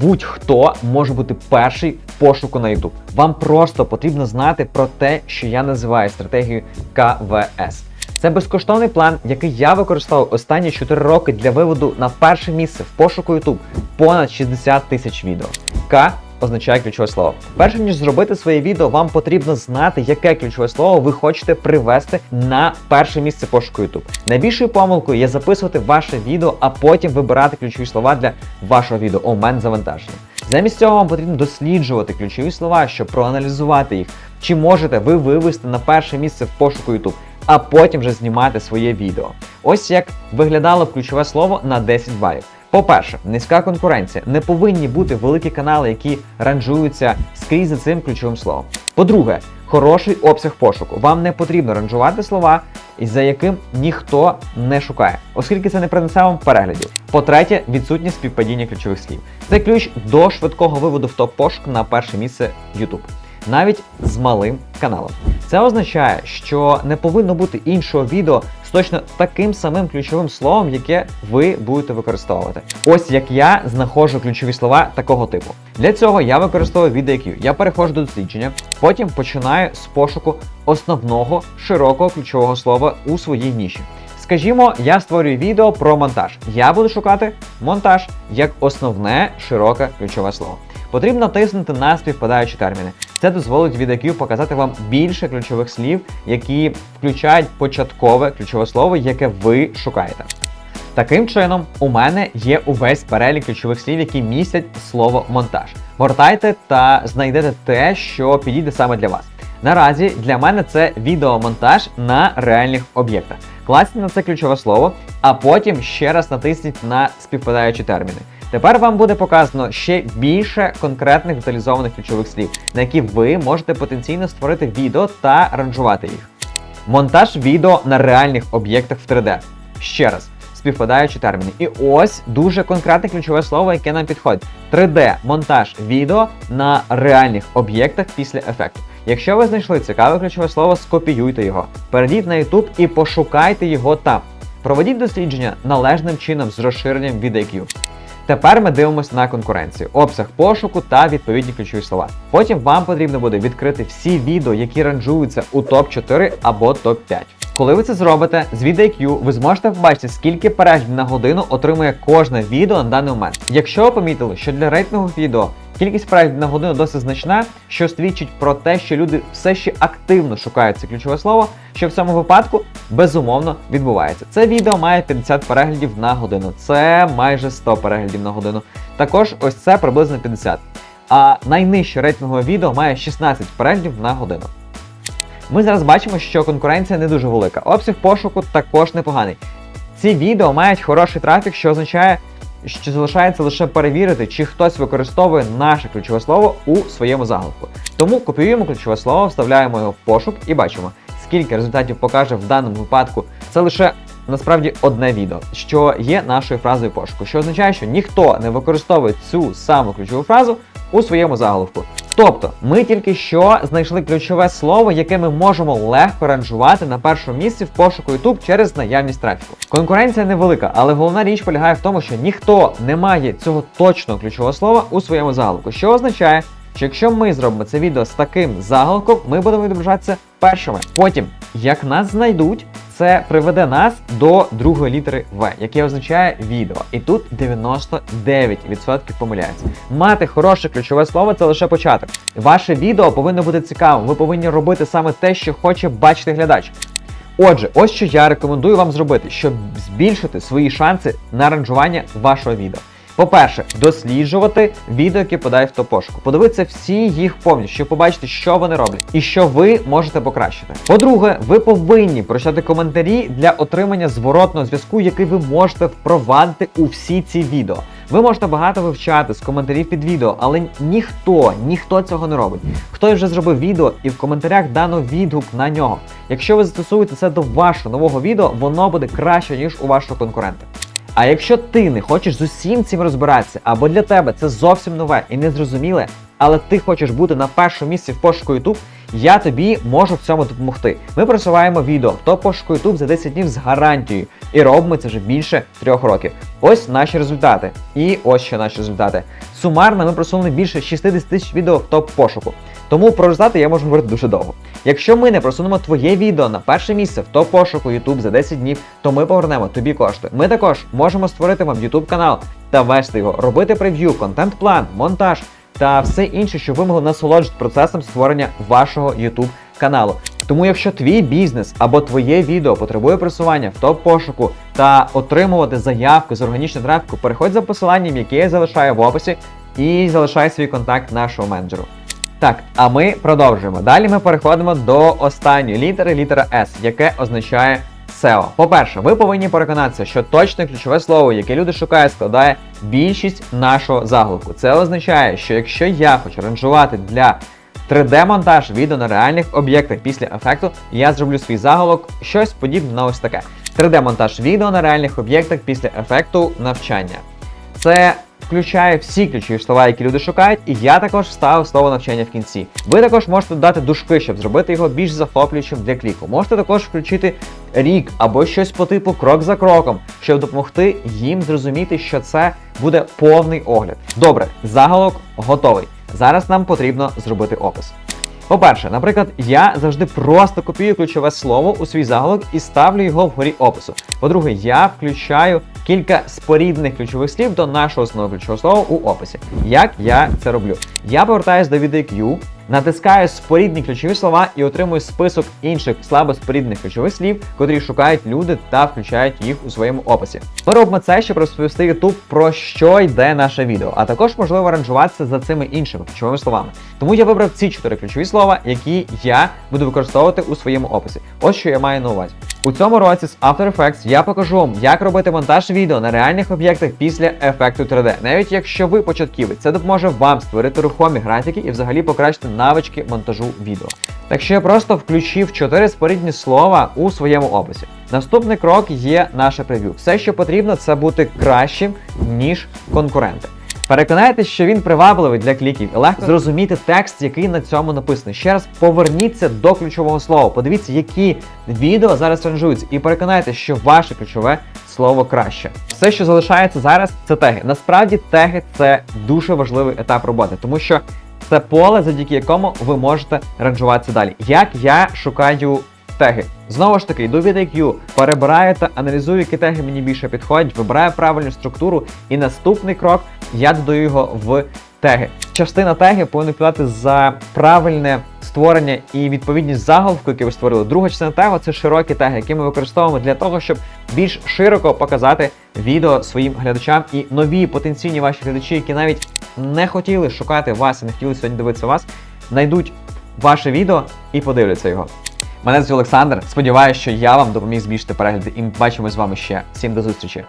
Будь-хто може бути перший в пошуку на YouTube. Вам просто потрібно знати про те, що я називаю стратегією КВС. Це безкоштовний план, який я використовував останні 4 роки для виводу на перше місце в пошуку YouTube понад 60 тисяч відео. К означає ключове слово. Перше ніж зробити своє відео, вам потрібно знати, яке ключове слово ви хочете привести на перше місце пошуку YouTube. Найбільшою помилкою є записувати ваше відео, а потім вибирати ключові слова для вашого відео. У мене завантаження. Замість цього вам потрібно досліджувати ключові слова, щоб проаналізувати їх. Чи можете ви вивести на перше місце в пошуку YouTube, а потім вже знімати своє відео. Ось як виглядало ключове слово на 10 балів. По-перше, низька конкуренція. Не повинні бути великі канали, які ранжуються скрізь за цим ключовим словом. По-друге, хороший обсяг пошуку. Вам не потрібно ранжувати слова, за яким ніхто не шукає, оскільки це не принесе вам переглядів. По-третє, відсутність співпадіння ключових слів. Це ключ до швидкого виводу в топ-пошук на перше місце YouTube. Навіть з малим каналом. Це означає, що не повинно бути іншого відео з точно таким самим ключовим словом, яке ви будете використовувати. Ось як я знаходжу ключові слова такого типу. Для цього я використовую VidIQ. Я переходжу до дослідження, потім починаю з пошуку основного широкого ключового слова у своїй ніші. Скажімо, я створюю відео про монтаж. Я буду шукати монтаж як основне широке ключове слово. Потрібно тиснути на співпадаючі терміни. Це дозволить VidIQ показати вам більше ключових слів, які включають початкове ключове слово, яке ви шукаєте. Таким чином, у мене є увесь перелік ключових слів, які містять слово монтаж. Гортайте та знайдете те, що підійде саме для вас. Наразі для мене це відеомонтаж на реальних об'єктах. Класніть на це ключове слово, а потім ще раз натисніть на співпадаючі терміни. Тепер вам буде показано ще більше конкретних деталізованих ключових слів, на які ви можете потенційно створити відео та ранжувати їх. Монтаж відео на реальних об'єктах в 3D. Ще раз, співпадаючі терміни. І ось дуже конкретне ключове слово, яке нам підходить: 3D-монтаж відео на реальних об'єктах після ефекту. Якщо ви знайшли цікаве ключове слово, скопіюйте його, перейдіть на YouTube і пошукайте його там. Проведіть дослідження належним чином з розширенням від. Тепер ми дивимося на конкуренцію, обсяг пошуку та відповідні ключові слова. Потім вам потрібно буде відкрити всі відео, які ранжуються у топ-4 або топ-5. Коли ви це зробите, з VidIQ ви зможете побачити, скільки переглядів на годину отримує кожне відео на даний момент. Якщо ви помітили, що для рейтингових відео кількість переглядів на годину досить значна, що свідчить про те, що люди все ще активно шукають це ключове слово, що в цьому випадку безумовно відбувається. Це відео має 50 переглядів на годину, це майже 100 переглядів на годину. Також ось це приблизно 50. А найнижче рейтингове відео має 16 переглядів на годину. Ми зараз бачимо, що конкуренція не дуже велика. Обсяг пошуку також непоганий. Ці відео мають хороший трафік, що означає, що залишається лише перевірити, чи хтось використовує наше ключове слово у своєму заголовку. Тому копіюємо ключове слово, вставляємо його в пошук і бачимо, скільки результатів покаже в даному випадку. Це лише насправді одне відео, що є нашою фразою пошуку, що означає, що ніхто не використовує цю саму ключову фразу у своєму заголовку. Тобто, ми тільки що знайшли ключове слово, яке ми можемо легко ранжувати на першому місці в пошуку YouTube через наявність трафіку. Конкуренція невелика, але головна річ полягає в тому, що ніхто не має цього точного ключового слова у своєму заголовку, що означає, що якщо ми зробимо це відео з таким заголовком, ми будемо відображатися першими. Потім, як нас знайдуть, це приведе нас до другої літери В, яке означає відео. І тут 99% помиляється. Мати хороше ключове слово це лише початок. Ваше відео повинно бути цікавим. Ви повинні робити саме те, що хоче бачити глядач. Отже, ось що я рекомендую вам зробити, щоб збільшити свої шанси на ранжування вашого відео. По-перше, досліджувати відео, які подають в топ-пошуку. Подивитися всі їх повністю, щоб побачити, що вони роблять і що ви можете покращити. По-друге, ви повинні прочитати коментарі для отримання зворотного зв'язку, який ви можете впровадити у всі ці відео. Ви можете багато вивчати з коментарів під відео, але ніхто, ніхто цього не робить. Хтось вже зробив відео і в коментарях дано відгук на нього. Якщо ви застосуєте це до вашого нового відео, воно буде краще, ніж у вашого конкурента. А якщо ти не хочеш з усім цим розбиратися, або для тебе це зовсім нове і незрозуміле, але ти хочеш бути на першому місці в пошуку YouTube, я тобі можу в цьому допомогти. Ми просуваємо відео в топ пошуку YouTube за 10 днів з гарантією. І робимо це вже більше трьох років. Ось наші результати. І ось ще наші результати. Сумарно ми просунули більше 60 тисяч відео в топ пошуку. Тому про результати я можу говорити дуже довго. Якщо ми не просунемо твоє відео на перше місце в топ пошуку YouTube за 10 днів, то ми повернемо тобі кошти. Ми також можемо створити вам YouTube канал та вести його, робити прев'ю, контент-план, монтаж та все інше, щоб ви могли насолоджувати процесом створення вашого YouTube каналу. Тому, якщо твій бізнес або твоє відео потребує просування в топ пошуку та отримувати заявку з органічного трафіку, переходь за посиланням, яке я залишаю в описі, і залишай свій контакт нашого менеджеру. Так, а ми продовжуємо. Далі ми переходимо до останньої літери, літера S, яке означає SEO. По-перше, ви повинні переконатися, що точне ключове слово, яке люди шукають, складає більшість нашого заголовку. Це означає, що якщо я хочу ранжувати для 3D-монтаж відео на реальних об'єктах після ефекту, я зроблю свій заголовок щось подібне на ось таке. 3D-монтаж відео на реальних об'єктах після ефекту навчання. Це включає всі ключові слова, які люди шукають, і я також вставив слово навчання в кінці. Ви також можете додати дужки, щоб зробити його більш захоплюючим для кліку. Можете також включити рік або щось по типу крок за кроком, щоб допомогти їм зрозуміти, що це буде повний огляд. Добре, заголовок готовий. Зараз нам потрібно зробити опис. По-перше, наприклад, я завжди просто копіюю ключове слово у свій заголовок і ставлю його вгорі опису. По-друге, я включаю кілька спорідних ключових слів до нашого основного ключового слова у описі. Як я це роблю? Я повертаюсь до VidIQ, натискаю спорідні ключові слова і отримую список інших слабоспорідних ключових слів, котрі шукають люди та включають їх у своєму описі. Ми робимо це, щоб розповісти YouTube про що йде наше відео, а також можливо аранжуватися за цими іншими ключовими словами. Тому я вибрав ці чотири ключові слова, які я буду використовувати у своєму описі. Ось що я маю на увазі. У цьому році з After Effects я покажу вам, як робити монтаж відео на реальних об'єктах після ефекту 3D. Навіть якщо ви початківець, це допоможе вам створити рухомі графіки і взагалі покращити навички монтажу відео. Так що я просто включив 4 спорідні слова у своєму описі. Наступний крок є наше прев'ю. Все, що потрібно, це бути кращим, ніж конкуренти. Переконайтеся, що він привабливий для кліків і легко зрозуміти текст, який на цьому написаний. Ще раз поверніться до ключового слова. Подивіться, які відео зараз ранжуються, і переконайтеся, що ваше ключове слово краще. Все, що залишається зараз, це теги. Насправді, теги це дуже важливий етап роботи, тому що це поле, завдяки якому ви можете ранжуватися далі. Як я шукаю теги. Знову ж таки, йду від IQ, перебираю та аналізую, які теги мені більше підходять, вибираю правильну структуру, і наступний крок я додаю його в теги. Частина тегів повинна відповідати за правильне створення і відповідність заголовку, який ви створили. Друга частина тегу це широкі теги, які ми використовуємо для того, щоб більш широко показати відео своїм глядачам і нові потенційні ваші глядачі, які навіть не хотіли шукати вас і не хотіли сьогодні дивитися вас, знайдуть ваше відео і подивляться його. Мене звуть Олександр. Сподіваюся, що я вам допоміг збільшити перегляди і бачимо з вами ще. Всім до зустрічі!